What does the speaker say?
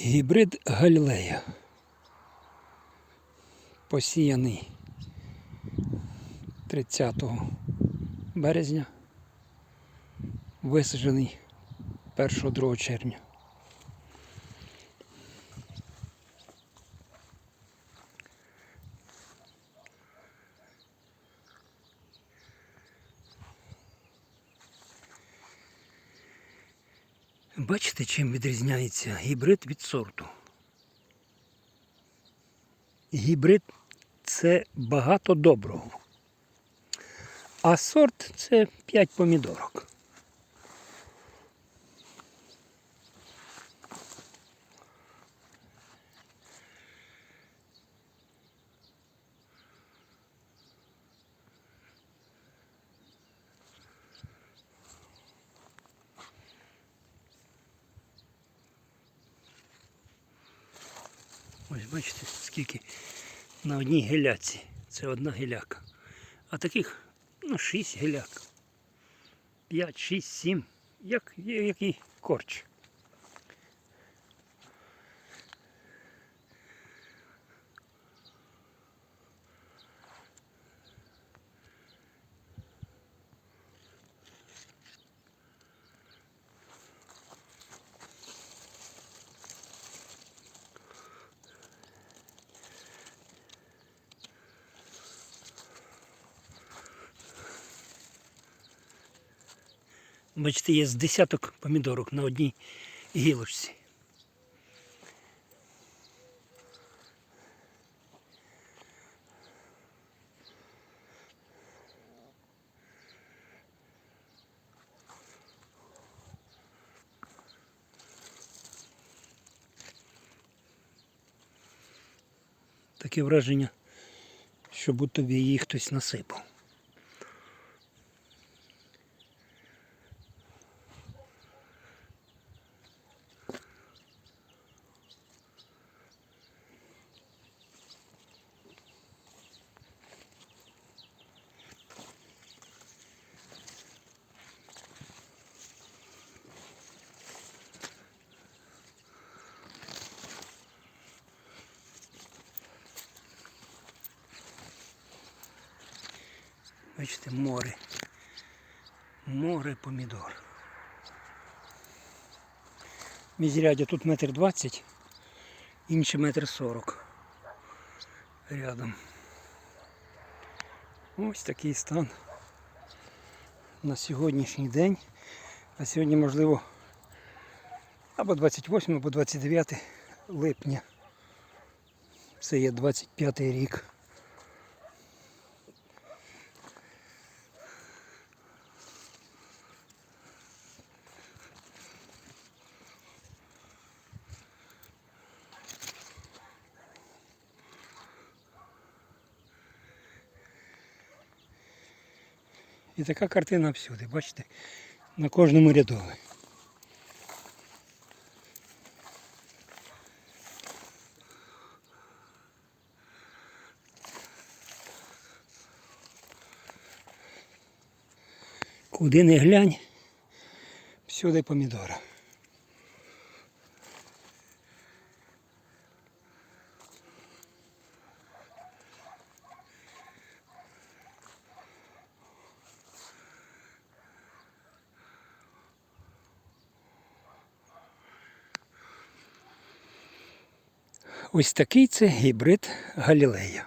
Гібрид Галілея. Посіяний 30 березня. Висаджений 1-2 червня. Бачите, чим відрізняється гібрид від сорту? Гібрид це багато доброго. А сорт це 5 помідорок. Ось бачите, скільки на одній геляці. Це одна геляка. А таких ну, 6 геляк. 5, 6, 7. Як, який корч. Бачите, є з десяток помідорок на одній гілочці. Таке враження, що будто б її хтось насипав. Бачите, море. Море помідор. Мізрядя тут метр двадцять, інші метр сорок. Рядом. Ось такий стан на сьогоднішній день. А сьогодні, можливо, або 28, або 29 липня. Це є 25 рік. І така картина всюди, бачите, на кожному рядові. Куди не глянь, всюди помідора. Ось такий це гібрид Галілея.